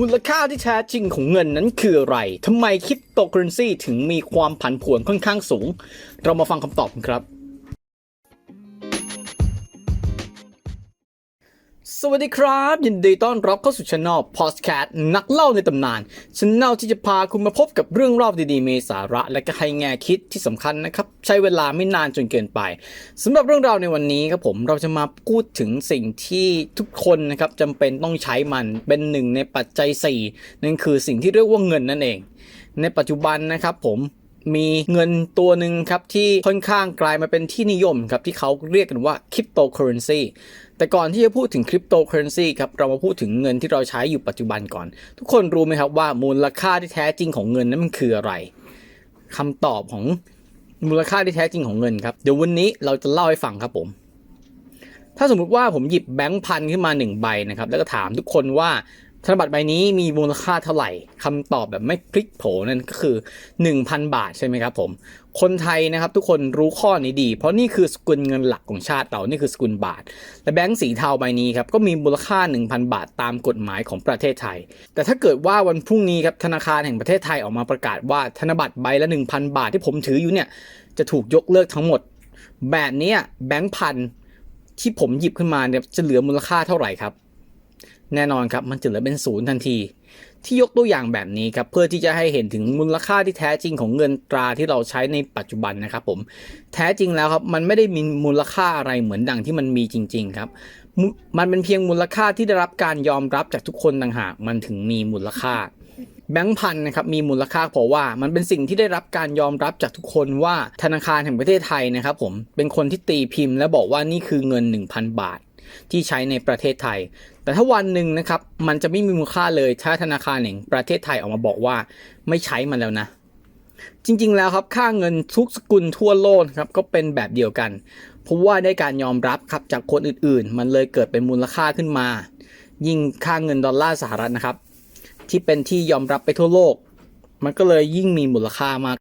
มูลค่าที่แท้จริงของเงินนั้นคืออะไร ทำไมคริปโตเคอเรนซีถึงมีความผันผวนค่อนข้างสูง เรามาฟังคำตอบกันครับ สวัสดีครับ ยินดีต้อนรับเข้าสู่ช anel Podcast นักเล่าในตำนานช anel ที่จะพาคุณมาพบกับเรื่องราวดีๆมีสาระ และก็ให้แง่คิดที่สำคัญนะครับ ใช้เวลาไม่นานจนเกินไปสำหรับเรื่องราวในวันนี้ครับผมเราจะมาพูดถึงสิ่งที่ทุกคนนะครับจำเป็นต้องใช้มันเป็นหนึ่งในปัจจัย 4 นั่นคือสิ่งที่เรียกว่าเงินนั่นเอง ในปัจจุบันนะครับผม มีเงินตัวหนึ่งครับที่ค่อนข้างกลายมาเป็นที่นิยมครับที่เขาเรียกกันว่าคริปโตเคอเรนซีแต่ก่อนที่จะพูดถึงคริปโตเคอเรนซีครับเรามาพูดถึงเงินที่เราใช้อยู่ปัจจุบันก่อน ทุกคนรู้ไหมครับว่ามูลค่าที่แท้จริงของเงินนั้นมันคืออะไรคำตอบของมูลค่าที่แท้จริงของเงินครับเดี๋ยววันนี้เราจะเล่าให้ฟังครับผม ถ้าสมมุติว่าผมหยิบแบงค์พันขึ้นมาหนึ่งใบนะครับแล้วก็ถามทุกคนว่า ธนบัตรใบนี้มีมูลค่าเท่าไหร่คำตอบแบบไม่พลิกโผนั่นก็คือ 1,000 บาทใช่ไหมครับผม คนไทยนะครับทุกคนรู้ข้อนี้ดี เพราะนี่คือสกุลเงินหลักของชาติเรานี่คือสกุลบาท และแบงค์สีเทาใบนี้ครับก็มีมูลค่า 1,000 บาทตามกฎหมายของประเทศไทย แต่ถ้าเกิดว่าวันพรุ่งนี้ครับธนาคารแห่งประเทศไทยออกมาประกาศว่าธนบัตรใบละ 1,000 บาทที่ผมถืออยู่เนี่ยจะถูกยกเลิกทั้งหมด แบบนี้แบงค์พันที่ผมหยิบขึ้นมาเนี่ยจะเหลือมูลค่าเท่าไหร่ครับ แน่นอนครับมันจะเหลือเป็นศูนย์ทันที ที่ยกตัวอย่างแบบนี้ครับเพื่อที่จะให้เห็นถึงมูลค่าที่แท้จริงของเงินตราที่เราใช้ในปัจจุบันนะครับผมแท้จริงแล้วครับมันไม่ได้มีมูลค่าอะไรเหมือนดังที่มันมีจริง ๆ ครับม,มันเป็นเพียงมูลค่าที่ได้รับการยอมรับจากทุกคนต่างหากมันถึงมีมูลค่าแบงค์พันนะครับมีมูลค่าเพราะว่ามันเป็นสิ่งที่ได้รับการยอมรับจากทุกคนว่าธนาคารแห่งประเทศไทยนะครับผมเป็นคนที่ตีพิมพ์และบอกว่านี่คือเงิน 1,000 บาท ที่ใช้ในประเทศไทย แต่ถ้าวันหนึ่งนะครับมันจะไม่มีมูลค่าเลยถ้าธนาคารแห่งประเทศไทยออกมาบอกว่าไม่ใช้มันแล้วนะ จริงๆแล้วครับค่าเงินทุกสกุลทั่วโลกครับก็เป็นแบบเดียวกันเพราะว่าได้การยอมรับครับจากคนอื่นๆ มันเลยเกิดเป็นมูลค่าขึ้นมา ยิ่งค่าเงินดอลลาร์สหรัฐนะครับ ที่เป็นที่ยอมรับไปทั่วโลก มันก็เลยยิ่งมีมูลค่ามาก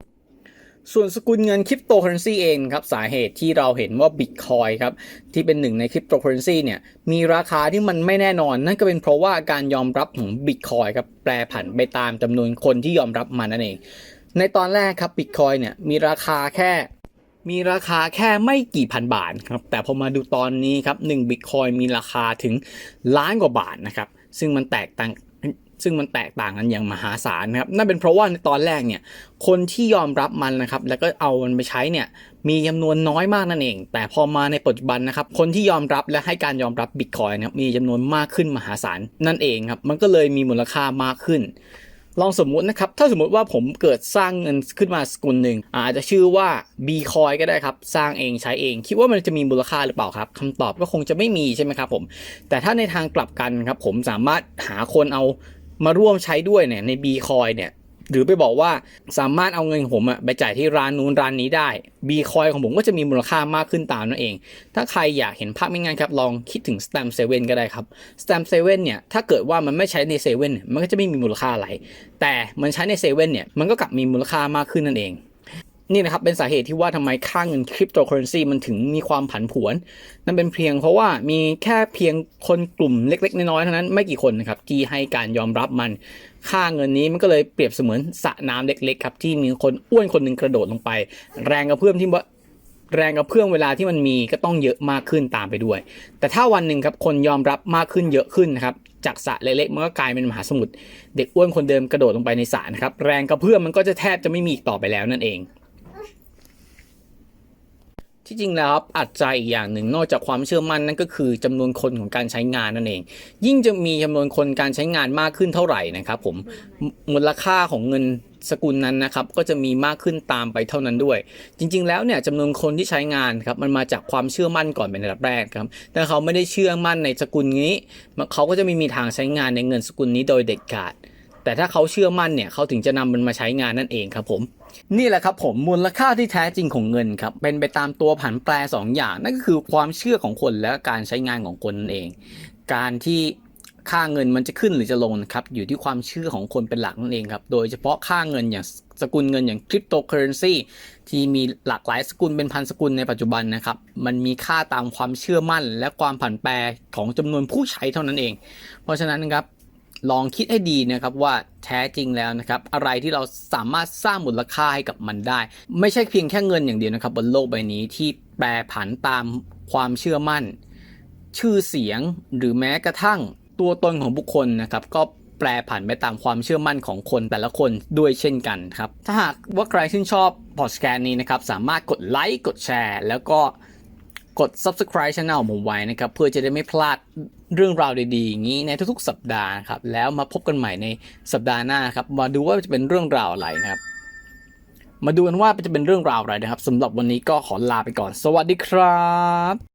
ส่วนสกุลเงินคริปโตเคอเรนซีเองครับสาเหตุที่เราเห็นว่าบิตคอยครับที่เป็นหนึ่งในคริปโตเคอเรนซีเนี่ยมีราคาที่มันไม่แน่นอน นั่นก็เป็นเพราะว่าการยอมรับของบิตคอยครับแปรผันไปตามจำนวนคนที่ยอมรับมันนั่นเอง ในตอนแรกครับบิตคอยเนี่ยมีราคาแค่มีราคาแค่ไม่กี่พันบาทครับแต่พอมาดูตอนนี้ครับ1บิตคอยมีราคาถึงล้านกว่าบาทนะครับซึ่งมันแตกต่าง ซึ่งมันแตกต่างกันอย่างมหาศาลนะครับนั่นเป็นเพราะว่าในตอนแรกเนี่ยคนที่ยอมรับมันนะครับแล้วก็เอามันไปใช้เนี่ยมีจำนวนน้อยมากนั่นเอง แต่พอมาในปัจจุบันนะครับคนที่ยอมรับและให้การยอมรับบิตคอยนะครับมีจำนวนมากขึ้นมหาศาลนั่นเองครับมันก็เลยมีมูลค่ามากขึ้นลองสมมุตินะครับ ถ้าสมมุติว่าผมเกิดสร้างเงินขึ้นมาสกุลหนึ่ง อาจจะชื่อว่า B coin ก็ได้ครับ สร้างเองใช้เอง คิดว่ามันจะมีมูลค่าหรือเปล่าครับคำตอบก็คงจะไม่มีใช่ไหมครับผม แต่ถ้าในทางกลับกันครับ ผมสามารถหาคนเอา มาร่วมใช้ด้วยเนี่ยในบีคอยเนี่ยหรือไปบอกว่าสามารถเอาเงินของผมอะไปจ่ายที่ร้านนู้นร้านนี้ได้บีคอยของผมก็จะมีมูลค่ามากขึ้นตามนั่นเอง ถ้าใครอยากเห็นภาพไม่ง่ายครับ ลองคิดถึง Stamp 7 ก็ได้ครับ Stamp 7 เนี่ย ถ้าเกิดว่ามันไม่ใช้ใน7เว่นมันก็จะไม่มีมูลค่าอะไร แต่มันใช้ใน 7 เนี่ย มันก็กลับมีมูลค่ามากขึ้นนั่นเอง นี่นะครับเป็นสาเหตุที่ว่าทำไมค่าเงินคริปโตเคอเรนซีมันถึงมีความผันผวน นั่นเป็นเพียงเพราะว่ามีแค่เพียงคนกลุ่มเล็ก ๆ น้อยๆเท่านั้นไม่กี่คนนะครับที่ให้การยอมรับมัน ค่าเงินนี้มันก็เลยเปรียบเสมือนสระน้ำเล็กๆครับที่มีคนอ้วนคนหนึ่งกระโดดลงไป แรงกระเพื่อมที่ว่าแรงกระเพื่อมเวลาที่มันมีก็ต้องเยอะมากขึ้นตามไปด้วย แต่ถ้าวันหนึ่งครับคนยอมรับมากขึ้นเยอะขึ้นนะครับจากสระเล็กๆมันก็กลายเป็นมหาสมุทรเด็กอ้วนคนเดิมกระโดดลงไปในสระนะครับแรงกระเพื่อมมันก็จะแทบจะไม่มีอีกต่อไปแล้วนั่นเอง ที่จริงแล้วอัดใจอีกอย่างหนึ่งนอกจากความเชื่อมั่นนั่นก็คือจำนวนคนของการใช้งานนั่นเอง ยิ่งจะมีจำนวนคนการใช้งานมากขึ้นเท่าไหร่นะครับผมมูลค่าของเงินสกุลนั้นนะครับก็จะมีมากขึ้นตามไปเท่านั้นด้วย จริง ๆ แล้วเนี่ยจำนวนคนที่ใช้งานครับมันมาจากความเชื่อมั่นก่อนเป็นอันดับแรกครับถ้าเขาไม่ได้เชื่อมั่นในสกุลนี้ เขาก็จะไม่มีทางใช้งานในเงินสกุลนี้โดยเด็ดขาด แต่ถ้าเขาเชื่อมั่นเนี่ยเขาถึงจะนำมันมาใช้งานนั่นเองครับผม นี่แหละครับผมมูลค่าที่แท้จริงของเงินครับเป็นไปตามตัวผันแปรสองอย่าง นั่นก็คือความเชื่อของคนและการใช้งานของคนนั่นเอง การที่ค่าเงินมันจะขึ้นหรือจะลงครับอยู่ที่ความเชื่อของคนเป็นหลักนั่นเองครับโดยเฉพาะค่าเงินอย่างสกุลเงินอย่างคริปโตเคอเรนซีที่มีหลากหลายสกุลเป็นพันสกุลในปัจจุบันนะครับมันมีค่าตามความเชื่อมั่น และความผันแปรของจำนวนผู้ใช้เท่านั้นเอง เพราะฉะนั้นครับ ลองคิดให้ดีนะครับว่าแท้จริงแล้วนะครับอะไรที่เราสามารถสร้างมูลค่าให้กับมันได้ ไม่ใช่เพียงแค่เงินอย่างเดียวนะครับ บนโลกใบนี้ที่แปรผันตามความเชื่อมั่น ชื่อเสียงหรือแม้กระทั่งตัวตนของบุคคลนะครับก็แปรผันไปตามความเชื่อมั่นของคนแต่ละคนด้วยเช่นกันครับ ถ้าหากว่าใครชื่นชอบพอดแคสต์นี้นะครับ สามารถกดไลค์กดแชร์ แล้วก็กด subscribe channel ผมไว้นะครับ เพื่อจะได้ไม่พลาด เรื่องราวดีๆอย่างนี้ในทุกๆ สัปดาห์ครับแล้วมาพบกันใหม่ในสัปดาห์หน้าครับมาดูว่าจะเป็นเรื่องราวอะไรนะครับ มาดูกันว่าจะเป็นเรื่องราวอะไรนะครับสำหรับวันนี้ก็ขอลาไปก่อน สวัสดีครับ